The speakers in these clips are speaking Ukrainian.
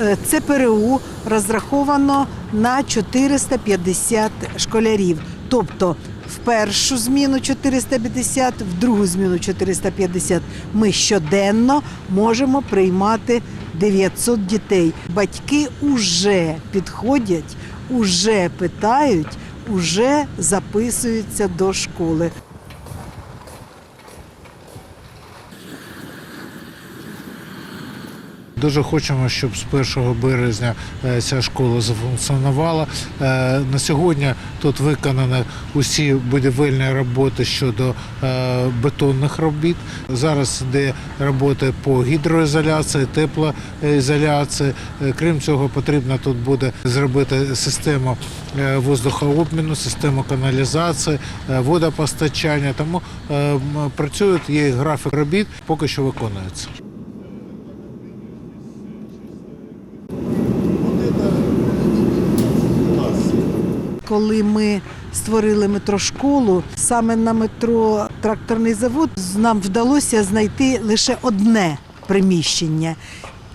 Е, ЦПРУ розраховано на 450 школярів. Тобто в першу зміну 450, в другу зміну 450. Ми щоденно можемо приймати 900 дітей. Батьки вже підходять, уже питають, уже записуються до школи. Дуже хочемо, щоб з 1 березня е, ця школа зафункціонувала. Е, На сьогодні тут виконані усі будівельні роботи щодо е, бетонних робіт. Зараз йде роботи по гідроізоляції, теплоізоляції. Крім цього, потрібно тут буде зробити систему воздухообміну, систему каналізації, водопостачання. Тому працюють, є графік робіт, поки що виконується. Коли ми створили метрошколу, саме на метро тракторний завод нам вдалося знайти лише одне приміщення,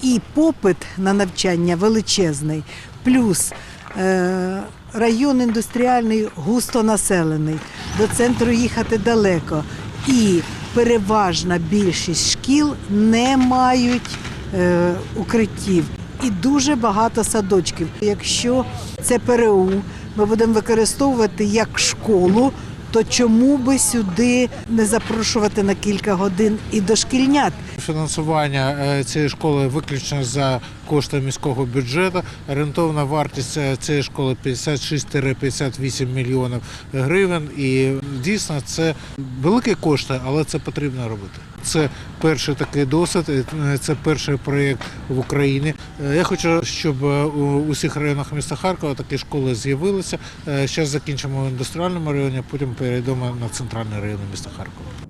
і попит на навчання величезний. Плюс е, район індустріальний густо населений, до центру їхати далеко. І переважна більшість шкіл не мають е, укриттів. І дуже багато садочків. Якщо це ПРУ ми будемо використовувати як школу, то чому би сюди не запрошувати на кілька годин і дошкільнят? Фінансування е, цієї школи виключно за кошти міського бюджету. Орієнтовна вартість е, цієї школи 56-58 мільйонів гривень. І дійсно це великі кошти, але це потрібно робити. Це перший такий досвід, е, це перший проєкт в Україні. Е, Я хочу, щоб е, у усіх районах міста Харкова такі школи з'явилися. Зараз закінчимо в індустріальному районі, потім перейдемо на центральний район міста Харкова.